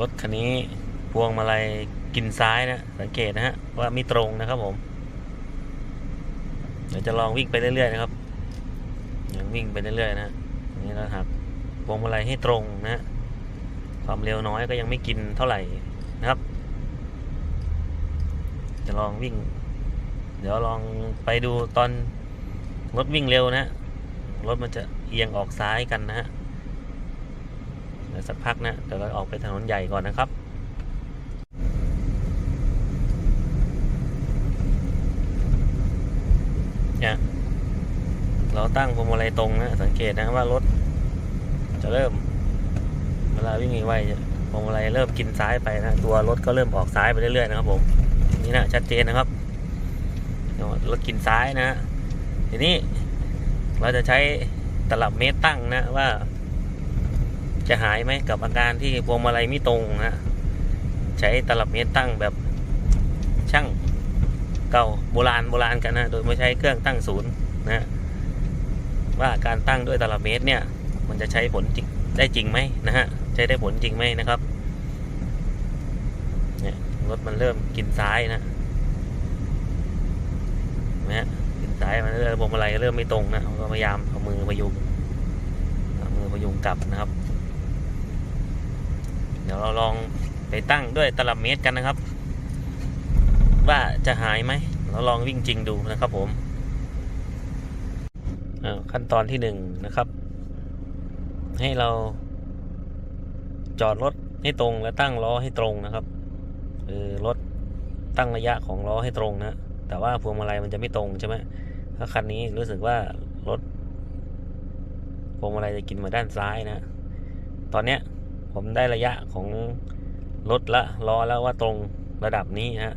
รถคันนี้พวงมาลัยกินซ้ายนะสังเกตนะฮะว่าไม่ตรงนะครับผมเดี๋ยวจะลองวิ่งไปเรื่อยๆนะครับยังวิ่งไปเรื่อยๆนะนี่เราหักพวงมาลัยให้ตรงนะฮะความเร็วน้อยก็ยังไม่กินเท่าไหร่นะครับ จะลองวิ่ง เดี๋ยวลองไปดูตอนรถวิ่งเร็วนะรถมันจะเอียงออกซ้ายกันนะฮะ ดี๋ยวสักพักนะเดี๋ยวเราออกไปถนนใหญ่ก่อนนะครับเนี่ยเราตั้งพวงมาลัยตรงนะสังเกตนะว่ารถจะเริ่ม เวลาวิ่งไวๆจะพวงมาลัยเริ่มกินซ้ายไปนะตัวรถก็เริ่มออกซ้ายไปเรื่อยๆนะครับผมนี่นะชัดเจนนะครับรถกินซ้ายนะฮะทีนี้เราจะใช้ตลับเมตรตั้งนะว่า จะหายไหมกับอาการที่พวงมาลัยไม่ตรงนะใช้ตลับเมตรตั้งแบบช่างเก่าโบราณโบราณกันนะโดยไม่ใช้เครื่องตั้งศูนย์นะว่าการตั้งด้วยตลับเมตรเนี่ย มันจะใช้ผลจริงได้จริงไหมนะฮะใช้ได้ผลจริงไหมนะครับเนี่ยรถมันเริ่มกินซ้ายนะนะฮะกินซ้ายมันเริ่มพวงมาลัยเริ่มไม่ตรงนะก็พยายามเอามือพยุงเอามือพยุงกลับนะครับ ดี๋ยวเราลองไปตั้งด้วยตลับเมตรกันนะครับ ว่าจะหายไหม เราลองวิ่งจริงดูนะครับผมขั้นตอนที่หนึ่งนะครับ ให้เราจอดรถให้ตรงและตั้งล้อให้ตรงนะครับคือรถตั้งระยะของล้อให้ตรงนะแต่ว่าพวงมาลัยมันจะไม่ตรงใช่ไหมถ้าคันนี้รู้สึกว่ารถพวงมาลัยจะกินมาด้านซ้ายนะ ตอนเนี้ย ผมได้ระยะของรถละล้อแล้วว่าตรงระดับนี้ฮะ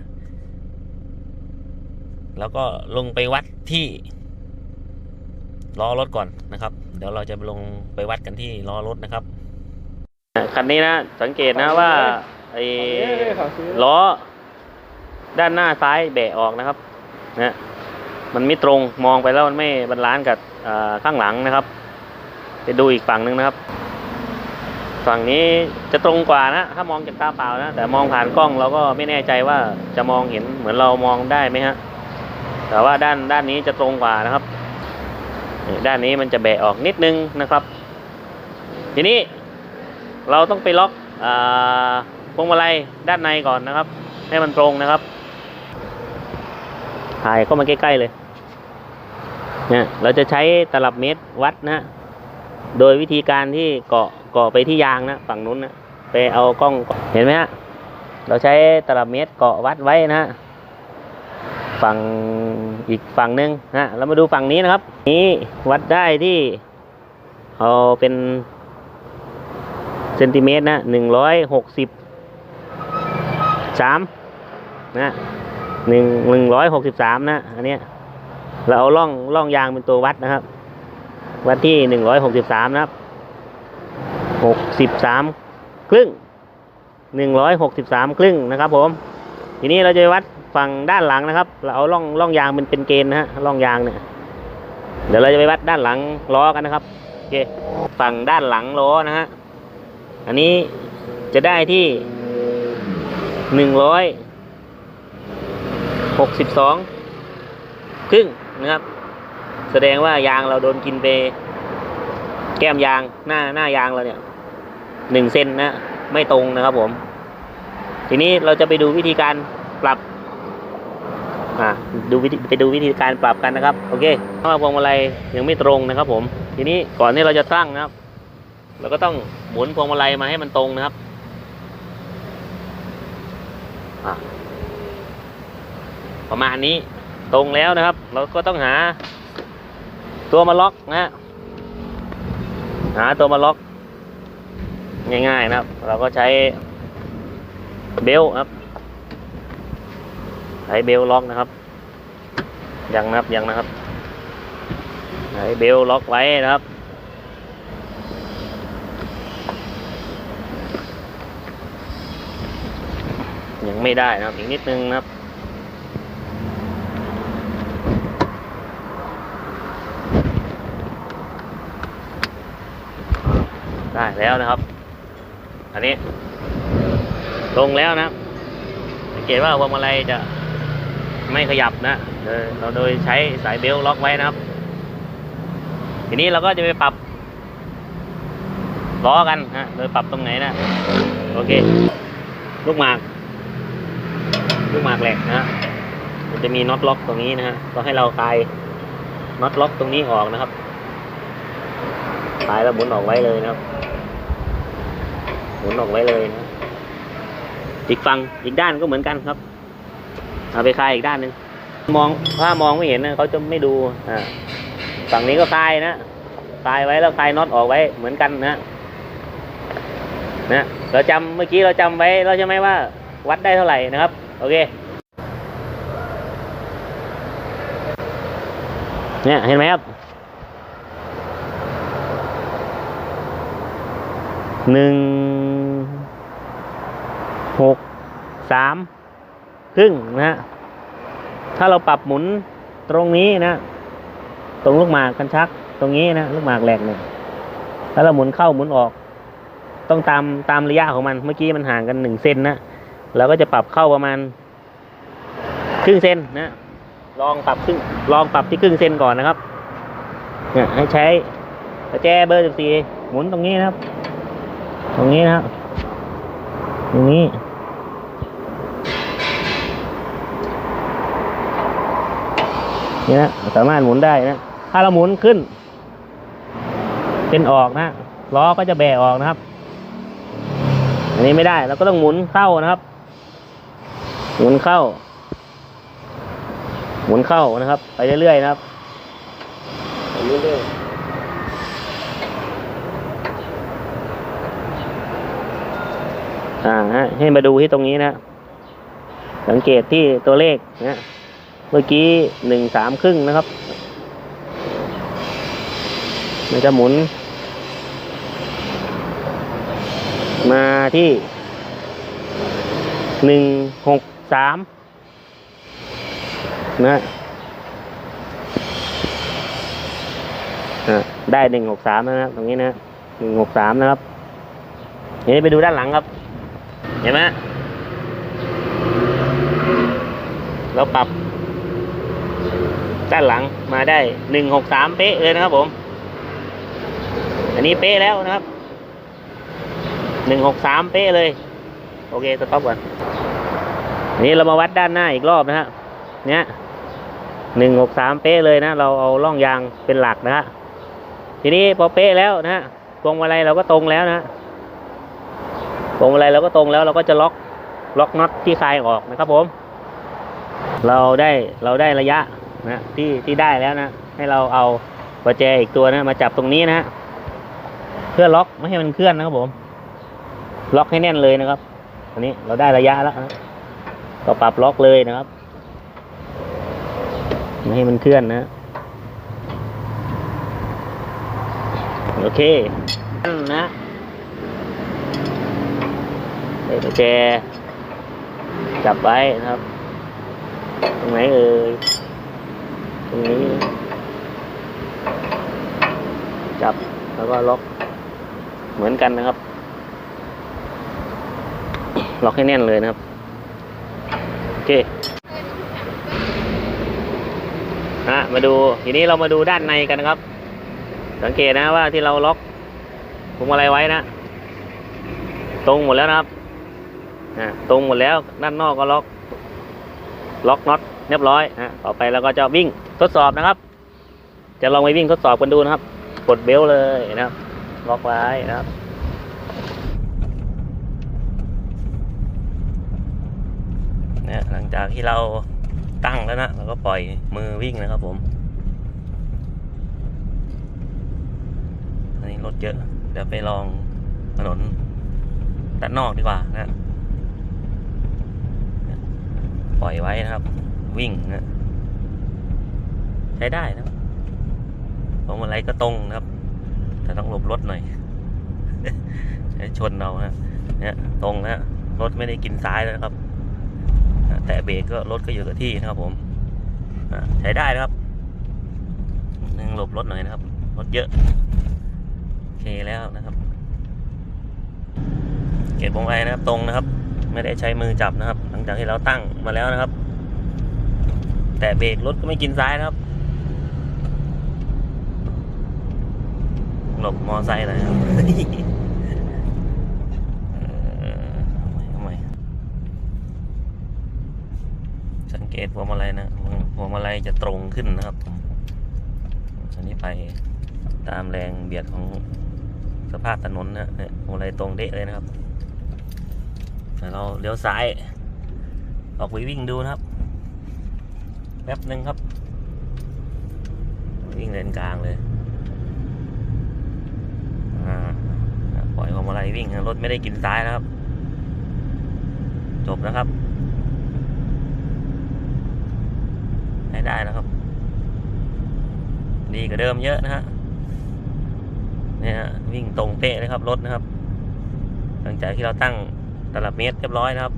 แล้วก็ลงไปวัดที่ล้อรถก่อนนะครับ เดี๋ยวเราจะลงไปวัดกันที่ล้อรถนะครับคันนี้นะสังเกตนะว่าไอ้ล้อ ด้านหน้าซ้ายแบะออกนะครับนะมันไม่ตรงมองไปแล้วมันไม่บรรลานกับข้างหลังนะครับ ไปดูอีกฝั่งหนึ่งนะครับ ฝั่งนี้จะตรงกว่านะ ถ้ามองจากตาเปล่านะ แต่มองผ่านกล้องเราก็ไม่แน่ใจว่าจะมองเห็นเหมือนเรามองได้ไหมฮะ แต่ว่าด้านด้านนี้จะตรงกว่านะครับ ด้านนี้มันจะแบะออกนิดนึงนะครับ ทีนี้เราต้องไปล็อกอพวงมาลัยด้านในก่อนนะครับ ให้มันตรงนะครับถ่ายเข้ามาใกล้ๆเลยเนี่ยเราจะใช้ตลับเมตรวัดนะ โดยวิธีการที่เกาะ กาะไปที่ยางนะฝั่งนู้นนะไปเอากล้องเห็นไหมฮะเราใช้ตลับเมตรเกาะวัดไว้นะฮะฝั่งอีกฝั่งหนึ่งนะเรามาดูฝั่งนี้นะครับ นี้วัดได้ที่เอาเป็นเซนติเมตรนะหนึ่งร้อยหกสิบสามนะหนึ่งหนึ่งร้อยหกสิบสามนะอันเนี้ยเราเอาล่องล่องยางเป็นตัววัดนะครับ วัดที่หนึ่งร้อยหกสิบสามนะครับ หกสิบสามครึ่งหนึ่งร้อยหกสิบสามครึ่งนะครับผม ทีนี้เราจะวัดฝั่งด้านหลังนะครับ เราเอาล่องล่องยางเป็นเป็นเกณฑ์นะฮะล่องยางเนี่ย เดี๋ยวเราจะไปวัดด้านหลังล้อกันนะครับโอเคฝั่งด้านหลังล้อนะฮะอันนี้จะได้ที่หนึ่งร้อยหกสิบสองครึ่งนะครับ แสดงว่ายางเราโดนกินไปแก้มยางหน้าหน้ายางเราเนี่ย หนึ่งเซนนะ ไม่ตรงนะครับผม ทีนี้เราจะไปดูวิธีการปรับอ่าดูวิธีไปดูวิธีการปรับกันนะครับ โอเคเพราะว่าพวงมาลัยยังไม่ตรงนะครับ ผม ทีนี้ก่อนที่เราจะตั้งนะครับ เราก็ต้องหมุนพวงมาลัยมาให้มันตรงนะครับประมาณนี้ตรงแล้วนะครับ เราก็ต้องหาตัวมาล็อกนะฮะหาตัวมาล็อก ง่ายๆนะครับ เราก็ใช้เบลต์ครับ ใช้เบลต์ล็อกนะครับ ยังนะครับยังนะครับ ใช้เบลต์ล็อกไว้นะครับยังไม่ได้นะครับ อีกนิดนึงนะครับ ได้แล้วนะครับ อันนี้ตรงแล้วนะสังเกตว่าพวงมาลัยจะไม่ขยับนะโดยเราโดยใช้สายเบลต์ล็อกไว้นะครับ ทีนี้เราก็จะไปปรับล้อกันนะโดยปรับตรงไหนนะโอเค ลูกหมาก ลูกหมากแหลกนะฮะมันจะมีน็อตล็อกตรงนี้นะฮะก็ให้เราคลายน็อตล็อกตรงนี้ออกนะครับคลายแล้วหมุนออกไว้เลยนะครับ หมุนออกไว้เลยนะอีกฝั่งอีกด้านก็เหมือนกันครับ เอาไปคลายอีกด้านหนึ่งมองถ้ามองไม่เห็นนะเขาจะไม่ดูอ่าฝั่งนี้ก็คลายนะคลายไว้แล้วคลายน็อตออกไว้เหมือนกันนะนะเราจำเมื่อกี้เราจำไว้เราใช่ไหมว่า วัดได้เท่าไหร่นะครับ โอเคเนี่ยเห็นไหมครับหนึ่งหก สามครึ่งนะฮะถ้าเราปรับหมุนตรงนี้นะ ตรงลูกหมากกันชัก ตรงนี้นะลูกหมากแหลกเนี่ยแล้วเราหมุนเข้าหมุนออก ต้องตามตามระยะของมัน เมื่อกี้มันห่างกันหนึ่งเซนนะเราก็จะปรับเข้าประมาณ ครึ่งเซนนะ ลองปรับครึ่งลองปรับที่ครึ่งเซนก่อนนะครับ เนี่ยให้ใช้ประแจเบอร์สิบสี่หมุนตรงนี้นะครับ ตรงนี้นะครับตรงนี้ นี่นะสามารถหมุนได้นะ ถ้าเราหมุนขึ้น เป็นออกนะล้อก็จะแบะออกนะครับ อันนี้ไม่ได้เราก็ต้องหมุนเข้านะครับ หมุนเข้า หมุนเข้านะครับ ไปเรื่อยๆนะครับไปเรื่อยๆอ่าฮะให้มาดูที่ตรงนี้นะ สังเกตที่ตัวเลขนะ เมื่อกี้หนึ่งสามครึ่งนะครับ มันจะหมุน มาที่หนึ่งหกสามนะอะได้หนึ่งหกสามนะครับ ตรงนี้นะหนึ่งหกสามนะครับเดี๋ยวไปดูด้านหลังครับ เห็นไหมเราปรับ ด้านหลังมาได้หนึ่งหกสามเป๊ะเลยนะครับผม อันนี้เป๊ะแล้วนะครับหนึ่งหกสามเป๊ะเลย โอเคสต็อปก่อนอันนี้เรามาวัดด้านหน้าอีกรอบนะฮะเนี้ยหนึ่งหกสามเป๊ะเลยนะ เราเอาล่องยางเป็นหลักนะฮะทีนี้พอเป๊ะแล้วนะฮะพวงมาลัยเราก็ตรงแล้วนะฮะพวงมาลัยเราก็ตรงแล้วเราก็จะล็อกล็อกน็อตที่คลายออกนะครับผม เราได้เราได้ระยะ นะที่ที่ได้แล้วนะ ให้เราเอาประแจอีกตัวนะมาจับตรงนี้นะ เพื่อล็อกไม่ให้มันเคลื่อนนะครับผม ล็อกให้แน่นเลยนะครับอันนี้เราได้ระยะแล้วนะก็ปรับล็อกเลยนะครับ ไม่ให้มันเคลื่อนนะ โอเคนั่นนะใส่ประแจจับไว้นะครับ ตรงไหนเอ่ย ตรงนี้ จับแล้ว ก็ล็อกเหมือนกันนะครับ ล็อกให้แน่นเลยนะครับ โอเคฮะมาดูทีนี้เรามาดูด้านในกันนะครับ สังเกตนะว่าที่เราล็อกพวงมาลัยไว้นะ ตรงหมดแล้วนะครับอ่าตรงหมดแล้วด้านนอกก็ล็อก ล็อกน็อตเรียบร้อยฮะต่อไปเราก็จะวิ่งทดสอบนะครับ จะลองไปวิ่งทดสอบกันดูนะครับ ดเบลเลยนะครับล็อกไว้นะครับเนี่ยหลังจากที่เราตั้งแล้วนะเราก็ปล่อยมือวิ่งนะครับผมอันนี้รถเยอะ เดี๋ยวไปลองถนนด้านนอกดีกว่านะ ปล่อยไว้นะครับ วิ่งนะใช้ได้นะ ครับผมอะไรก็ตรงนะครับ แต่ต้องหลบรถหน่อยใช้ชนเราฮะเนี่ยตรงนะรถไม่ได้กินซ้ายแล้วครับ แต่เบรกก็รถก็อยู่กับที่นะครับผมใช้ได้นะครับหนึ่งหลบรถหน่อยนะครับ รถเยอะ โอเคแล้วนะครับ เก็บวงไว้นะครับตรงนะครับ ไม่ได้ใช้มือจับนะครับ หลังจากที่เราตั้งมาแล้วนะครับ แต่เบรกรถก็ไม่กินซ้ายนะครับ หลบมอไซค์เลยครับทำไมสังเกตพวงมาลัยนะพวงมาลัยจะตรงขึ้นนะครับอันนี้ไปตามแรงเบียดของสภาพถนนนะพวงมาลัยตรงเดะเลยนะครับแต่เราเลี้ยวซ้าย ออกไปวิ่งดูนะครับ แป๊บหนึ่งครับ วิ่งเลนกลางเลย อ่าป ล่อยพวงมาลัยวิ่งรถไม่ได้กินซ้ายนะครับ จบนะครับให้ได้นะครับ ดีกว่าเดิมเยอะนะฮะเนี่ยฮะวิ่งตรงเป๊ะเลยครับรถนะครับ หลังจากที่เราตั้งตลับเมตรเรียบร้อยนะครับ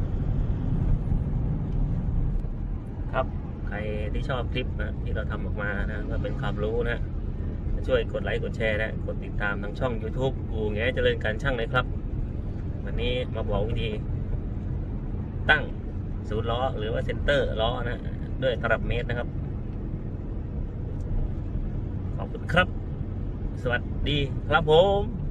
ครับใครที่ชอบคลิปนะที่เราทำออกมานะก็เป็นความรู้นะ ช่วยกดไลค์กดแชร์และกดติดตามทางช่อง YouTube กูแง่เจริญการช่างเลยครับ วันนี้มาบอกวิธี ตั้งศูนย์ล้อหรือว่าเซนเตอร์ล้อนะ ด้วยตลับเมตรนะครับ ขอบคุณครับ สวัสดีครับผม